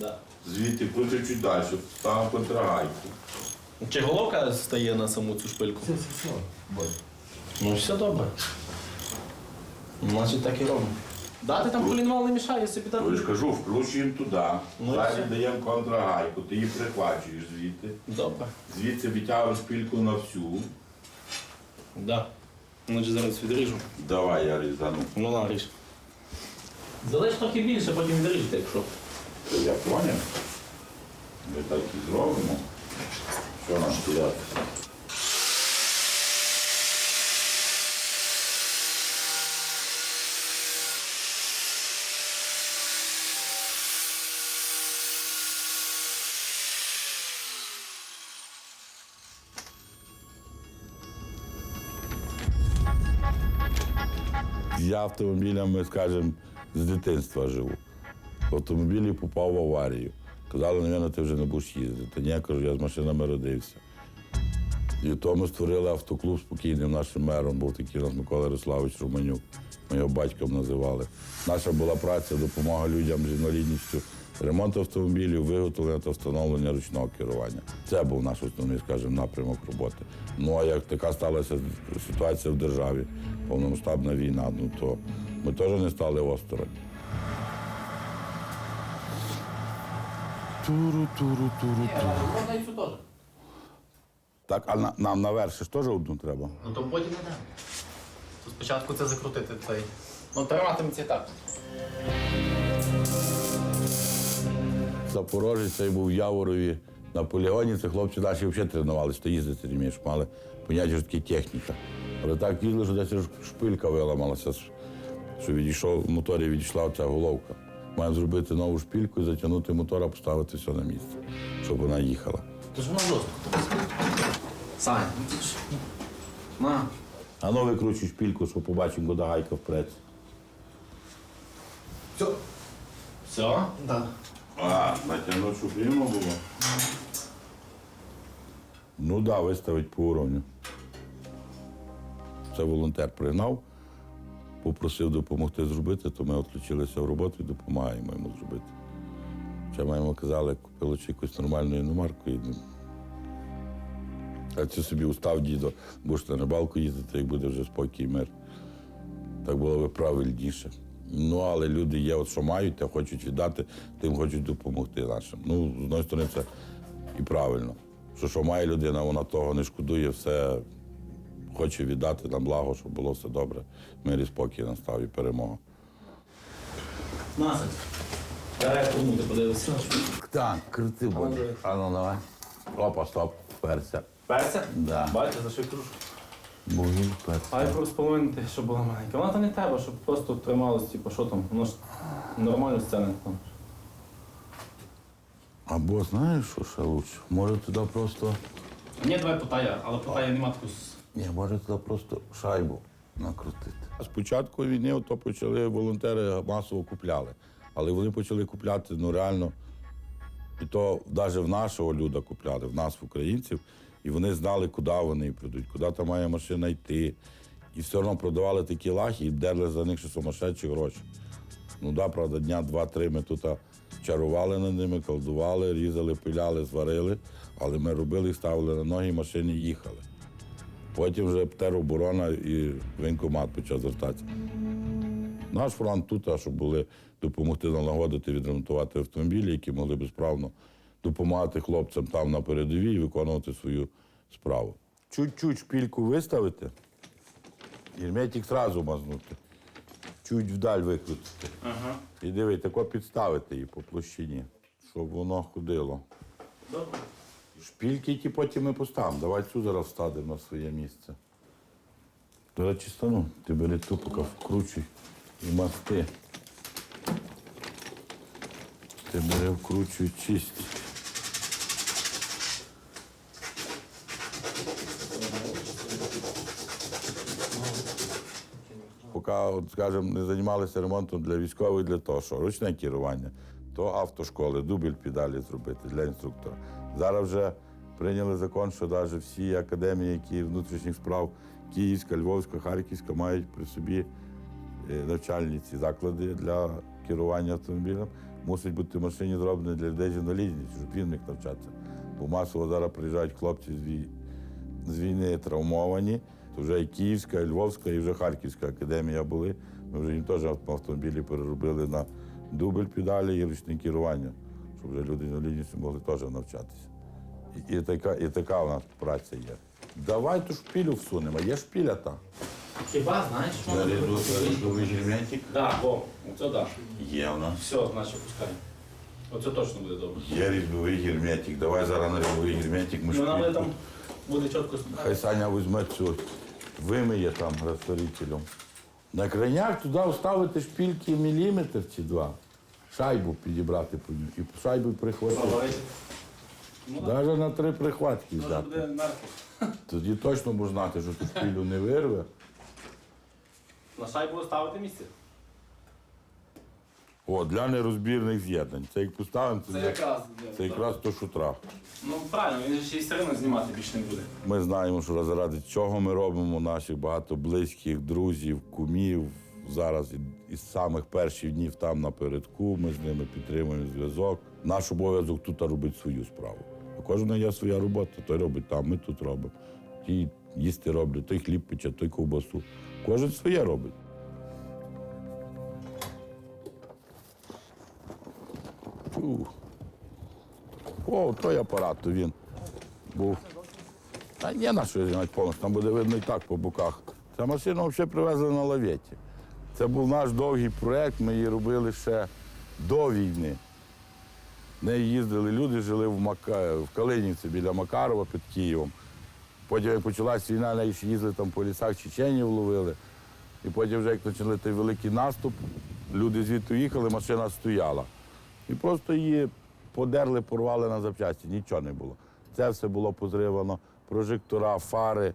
Да. звідти крути чуть далі, став контрагайку. Чи головка стає на саму цю шпильку? Все, все, все. Ну все добре. Значить так і робимо. Дати там колінвал не мішає собі То я ж кажу, вкручуємо туди, Ну, і далі все. даємо контрагайку, ти її прихвачуєш звідти, Добре. звідси витягуєш шпильку на всю. Да. Значить зараз відріжу. Давай я різану. Ну наріж. Залиш трохи більше, потім відріжте, якщо. То я поняв. Ми так і зробимо. Що нам стояти? Я автомобілями, скажімо, з дитинства живу. Автомобілі попав в аварію. Казали, мабуть, ти вже не будеш їздити. Ні, я кажу, я з машинами родився. І то ми створили автоклуб спокійним нашим мером, був такий у нас Микола Ярославович Романюк. Ми його батьком називали. Наша була праця, допомога людям з інвалідністю, ремонт автомобілів, виготовлення та встановлення ручного керування. Це був наш основний, скажімо, напрямок роботи. Ну а як така сталася ситуація в державі, повномасштабна війна, ну то ми теж не стали осторонь. Туру, туру, туру, туру. Можна і цю теж. Так, а на, нам наверх ще ж теж одну треба. Ну то потім не. То спочатку це закрутити цей. Ну триматиметься так. Запорожець цей був в Яворові на полігоні. Це хлопці наші взагалі тренувалися, то їздити не вмієш, мали поняття, що таке техніка. Але так їздили, що десь аж шпилька виламалася, що відійшов в моторі, відійшла ця головка. Маємо зробити нову шпильку і затягнути мотор, а поставити все на місце, щоб вона їхала. То ж вона жорстко. Сань, ну ти ж. На. А ну викручуй шпильку, щоб побачимо, куди гайка впреться. Все. Все? Так. А, натягнути, щоб рівно було. Ну так, да, виставить по уровню. Це волонтер пригнав, попросив допомогти зробити, то ми відключилися в роботу і допомагаємо йому зробити. Ще ми йому казали, купили чи якусь нормальну іномарку. І... ну, А це собі устав дідо, будеш на рибалку їздити, як буде вже спокій і мир. Так було би правильніше. Ну, але люди є, от що мають, те хочуть віддати, тим хочуть допомогти нашим. Ну, з однієї сторони, це і правильно. Що що має людина, вона того не шкодує, все хоче віддати на благо, щоб було все добре. Мир і спокій настав і перемога. Насадь. Давай помути, подивися. Так, крути буде. А ну давай. Опа, стоп, перця. Перця? Да. Бачите, за що кажу? Богів перця. А я споловинити, щоб була маленька. Вона там не треба, щоб просто трималось, типу, що там, воно ж нормально сцена там. Або знаєш, що ще лучше? Може туди просто. Ні, давай потая, але потая нема таку. с- Ні, може туди просто шайбу накрутити. З початку війни то почали волонтери масово купляли. Але вони почали купляти ну реально. І то навіть в нашого люда купляли, в нас, в українців, і вони знали, куди вони прийдуть, куди там має машина йти. І все одно продавали такі лахи і дерли за них ще сумасшедші гроші. Ну да, правда, дня два-три ми тут чарували над ними, колдували, різали, пиляли, зварили, але ми робили ставили на ноги, машини їхали. Потім вже тероборона і воєнкомат почав звертатися. Наш фронт тут, а щоб були допомогти налагодити, відремонтувати автомобілі, які могли б справно допомагати хлопцям там на передовій і виконувати свою справу. Чуть-чуть шпільку виставити, герметик одразу мазнути, чуть вдаль викрутити. Ага. І диви, тако підставити її по площині, щоб воно ходило. Добре. Шпільки, які потім ми поставимо. Давай цю зараз вставимо на своє місце. До речі, стану, ти бери ту, поки вкручуй і масти. Ти бери, вкручуй, чисть. Поки, от, скажімо, не займалися ремонтом для військових, для того, що ручне керування, то автошколи, дубль педалі зробити для інструктора. Зараз вже прийняли закон, що навіть всі академії, які внутрішніх справ Київська, Львовська, Харківська, мають при собі е, навчальні ці заклади для керування автомобілем. мусить бути машині зроблений для людей з інвалідністю, щоб він міг навчатися. Бо масово зараз приїжджають хлопці з війни травмовані. То вже і Київська, і Львовська, і вже Харківська академія були. Ми вже їм теж автомобілі переробили на дубль педалі і ручне керування, щоб вже люди з інвалідністю могли теж навчатися. І, і, така, і така у нас праця є. Давай ту шпілю всунемо. Є шпіля та. Хіба знаєш, що Рядовий герметик. Так, о, оце так. Є у нас. Все, значить, пускай. Оце точно буде добре. Є різьбовий герметик. Давай зараз на різьбовий герметик. Ми вона шпильку. там, буде чітко Хай Саня візьме цю, вимиє там розтворителем. На крайняк туди вставити шпільки міліметр чи два. Шайбу підібрати по ній. І шайбу прихватити. Навіть на три прихватки мертво. Тоді точно можна знати, що ту шпілю не вирве. На шайбу ставити місце. О, для нерозбірних з'єднань. Це як поставимо, це, Це якраз. це якраз то шутра. Ну правильно, він ще й все одно знімати більше не буде. Ми знаємо, що заради чого ми робимо наших багато близьких, друзів, кумів. Зараз із самих перших днів там напередку. Ми з ними підтримуємо зв'язок. Наш обов'язок тут робити свою справу. У кожного є своя робота, той робить там, ми тут робимо. Ті їсти роблять, той хліб пече, той ковбасу. Кожен своє робить. Фу. О, той апарат, то він був. Та ні, на що знімати повністю, там буде видно і так по боках. Ця машина взагалі привезли на лаветі. Це був наш довгий проєкт, ми її робили ще до війни. В неї їздили люди, жили в, Мака... в Калинівці біля Макарова під Києвом. Потім, як почалась війна, неї ще їздили там по лісах чеченів ловили. І потім, вже як почали той великий наступ, люди звідти їхали, машина стояла. І просто її подерли, порвали на запчасті, нічого не було. Це все було позривано, прожектора, фари,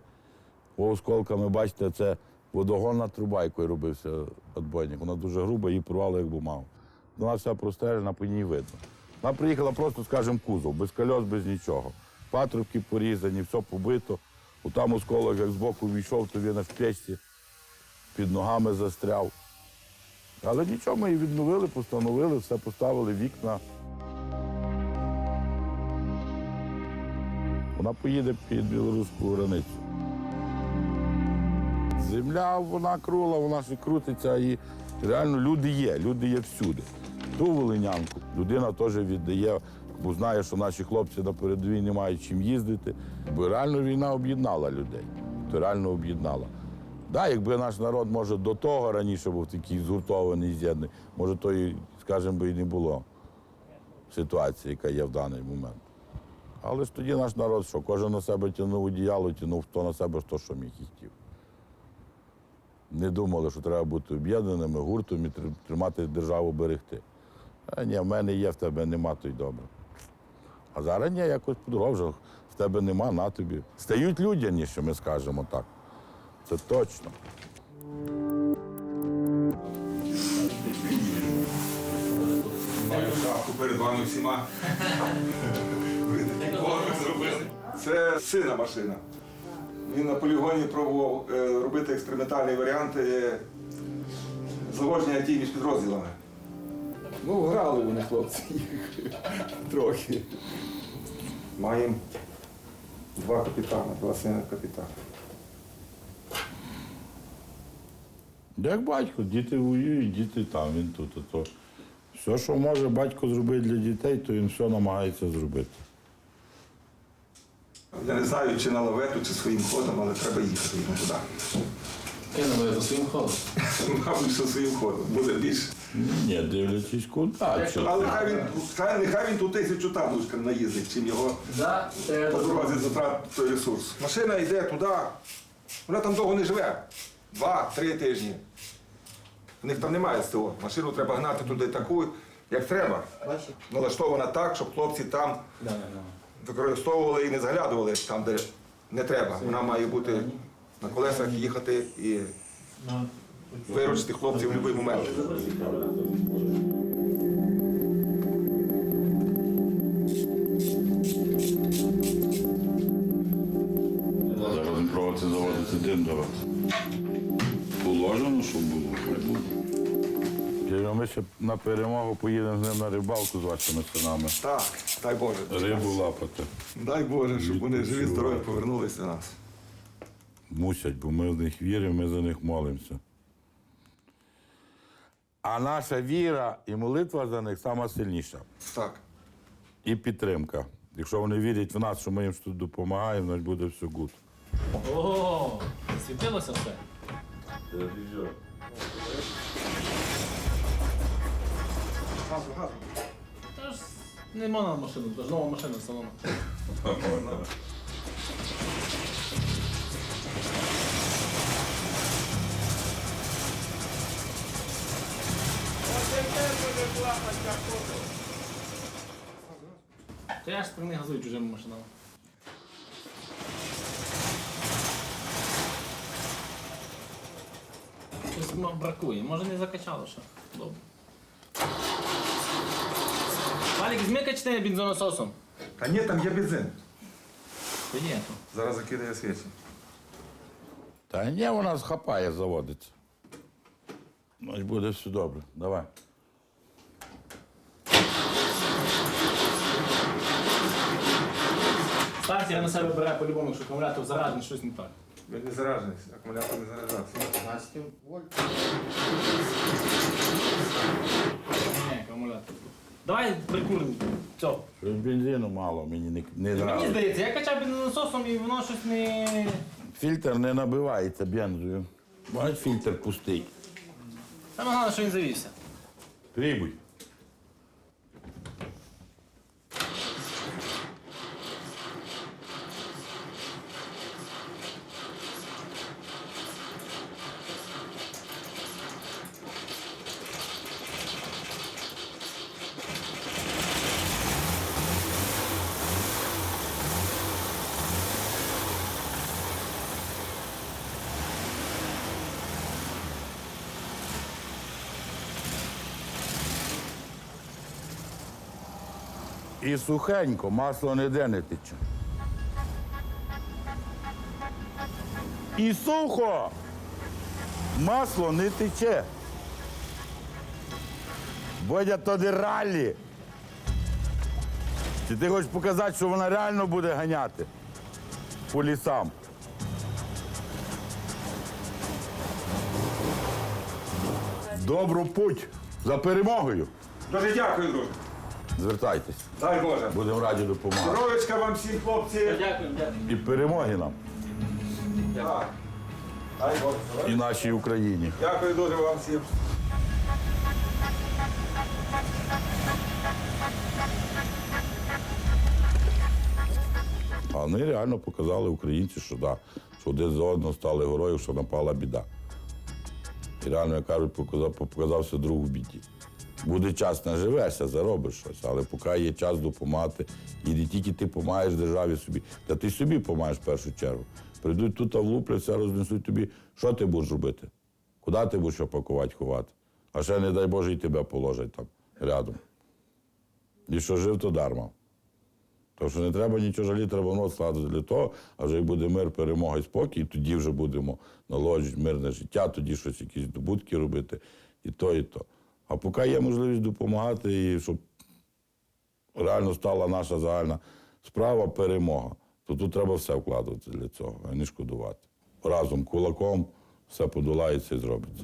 осколками, бачите, це водогонна труба, якою робився отбойник. Вона дуже груба, її порвало як бумагу. Вона вся простежена, по ній видно. Вона приїхала просто, скажімо, кузов, без кольос, без нічого. Патрубки порізані, все побито. Там осколок, як збоку війшов, то він аж в печці під ногами застряв. Але нічого, ми її відновили, постановили, все поставили вікна. Вона поїде під білоруську границю. Земля, вона кругла, вона ще крутиться і реально люди є, люди є всюди. Ту волинянку людина теж віддає, бо знає, що наші хлопці на передовій не мають чим їздити. Бо реально війна об'єднала людей. То реально об'єднала. Да, якби наш народ, може, до того раніше був такий згуртований, з'єднаний, може, то і, скажімо, і не було ситуації, яка є в даний момент. Але ж тоді наш народ, що кожен на себе тягнув одіяло, тягнув хто на себе, хто що міг і хотів. Не думали, що треба бути об'єднаними гуртом і тримати державу берегти. А ні, в мене є, в тебе нема, то й добре. А зараз ні, якось подорожав, в тебе нема, на тобі. Стають людяніше, ми скажемо так. Це точно. Маю шапку перед вами всіма. Зробили? Це сина машина. Він на полігоні пробував е, робити експериментальні варіанти заводження ті між підрозділами. Ну, грали вони, хлопці, трохи. Маємо два капітана, два сина капітана. Як батько, діти воюють, діти там, він тут. То. Все, що може батько зробити для дітей, то він все намагається зробити. Я не знаю, чи на лавету, чи своїм ходом, але треба їхати йому туди. Я не буду за своїм ходом. Мабуть, що своїм ходом. Буде більше. Ні, дивлячись куди. Але хай він, хай, нехай він ту тисячу таблучка наїздить, чим його Да, це по дорозі затрат той ресурс. Машина йде туди, вона там довго не живе. Два-три тижні. У них там немає СТО. Машину треба гнати туди таку, як треба. Налаштована так, щоб хлопці там Да, да, да. Використовували і не заглядували там, де не треба. Вона має бути на колесах їхати і виручити хлопців в будь-який момент. Зараз пробувати заводити дим давати. Положено, щоб було, хай було. Ми ще на перемогу поїдемо з ним на рибалку з вашими синами. Так, дай Боже. Рибу лапати. Дай Боже, щоб вони живі, здорові повернулися до нас. Мусять, бо ми в них віримо, ми за них молимося. А наша віра і молитва за них сама сильніша. Так. І підтримка. Якщо вони вірять в нас, що ми їм тут допомагаємо, значить буде все гуд. Ого, засвітилося все. Газу, газу. Та ж не можна машину, то ж нова машина в салону. Та я ж не газую чужими машинами. Щось бракує. Може не закачало ще. Добре. Валік, візьми качне бензонасосом. Та ні, там є бензин. Та є то. Зараз закидає свічі. Та ні, вона схапає, заводиться. Значить буде все добре. Давай. Станція на себе бере по-любому, якщо акумулятор заражений, щось не так. Він не заражений, акумулятор не заряджався. 15 вольт. Давай прикуримо. Все. Щось бензину мало, мені не, не Мені нравиться. здається, я качав бензонасосом і воно щось не. Фільтр не набивається бензою. Бачиш, фільтр пустий. Саме головне, що він завівся. Трібуй. І сухенько, масло ніде не тече. І сухо! Масло не тече. Бодя то не раллі. Чи ти хочеш показати, що вона реально буде ганяти по лісам? Добру путь за перемогою. Дуже дякую, друже. Звертайтесь, Дай Боже. будемо раді допомагати. Здоровечка вам всім, хлопці. Дякую, дякую. І перемоги нам, Так. Дай Боже. і нашій Україні. Дякую дуже вам всім. А вони реально показали українці, що да, що один за одного стали героїв, що напала біда. І реально, як кажуть, показав, показався друг в біді. Буде час, наживешся, заробиш щось, але поки є час допомагати, і не тільки ти допомагаєш державі собі, та ти собі допомагаєш в першу чергу. Прийдуть тут, а влупляться, рознесуть тобі, що ти будеш робити? Куди ти будеш опакувати, ховати? А ще, не дай Боже, і тебе положать там рядом. І що жив, то дарма. Тому що не треба нічого жаліти, треба воно складати для того, а вже як буде мир, перемога і спокій, і тоді вже будемо налагоджувати мирне життя, тоді щось, якісь здобутки робити, і то, і то. А поки є можливість допомагати, і щоб реально стала наша загальна справа перемога, то тут треба все вкладати для цього, а не шкодувати. Разом, кулаком все подолається і зробиться.